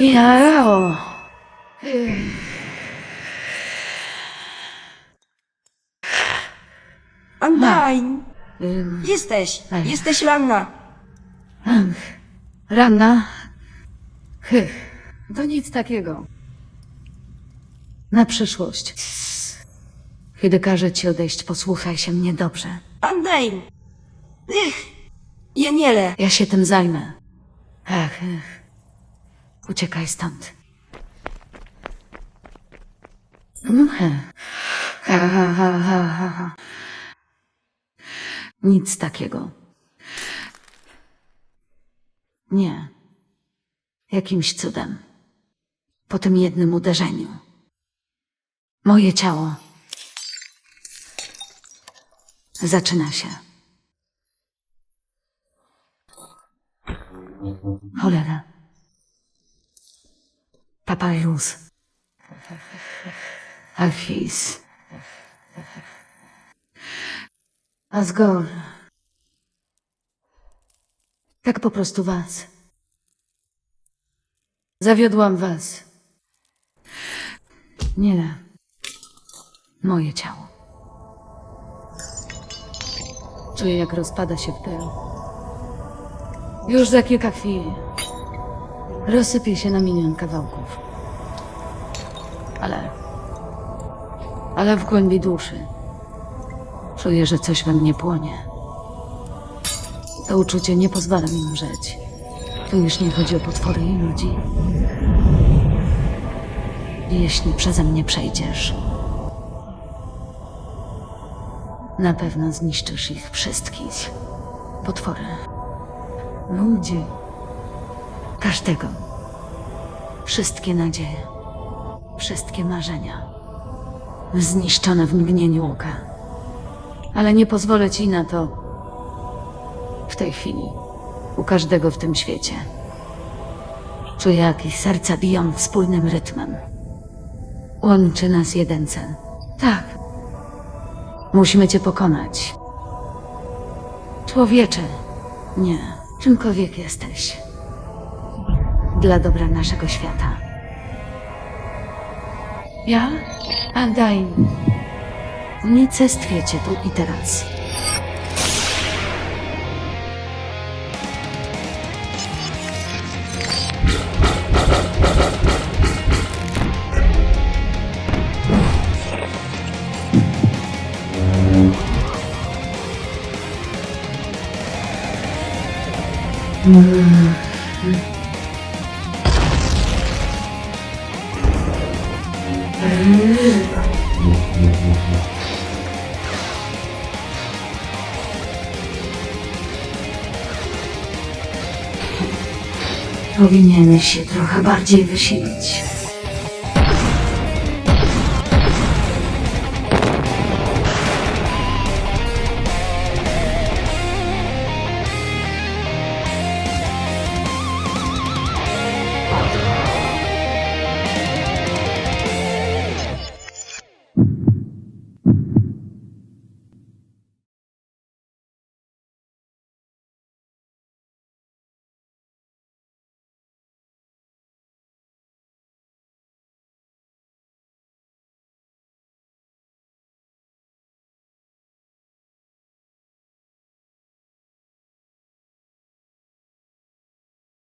Jarao. Online. Jesteś. Jesteś ranna. ach, Rana. Hych. To nic takiego. Na przyszłość. Kiedy każę ci odejść, posłuchaj się mnie dobrze. Online. Ech! Janiele! Ja się tym zajmę. Ach. Uciekaj stąd. Mhm. Ha, ha, ha, ha, ha, ha. Nic takiego. Nie. Jakimś cudem. Po tym jednym uderzeniu. Moje ciało. Zaczyna się. Papyrus. Alfis. Asgore. Tak po prostu was. Zawiodłam was. Nie. Moje ciało. Czuję, jak rozpada się w pył. Już za kilka chwil rozsypie się na milion kawałków. Ale. Ale w głębi duszy czuję, że coś we mnie płonie. To uczucie nie pozwala mi umrzeć. Tu już nie chodzi o potwory i ludzi. Jeśli przeze mnie przejdziesz, na pewno zniszczysz ich wszystkich. Potwory. Ludzi. Każdego. Wszystkie nadzieje. Wszystkie marzenia. Zniszczone w mgnieniu oka. Ale nie pozwolę ci na to. W tej chwili. U każdego w tym świecie. Czuję, jak ich serca biją wspólnym rytmem. Łączy nas jeden cel. Tak. Musimy cię pokonać. Człowiecze. Nie, czymkolwiek jesteś. Dla dobra naszego świata. Ja? Andain. Unicestwię cię tu i teraz. Powinieneś się trochę bardziej wysilić.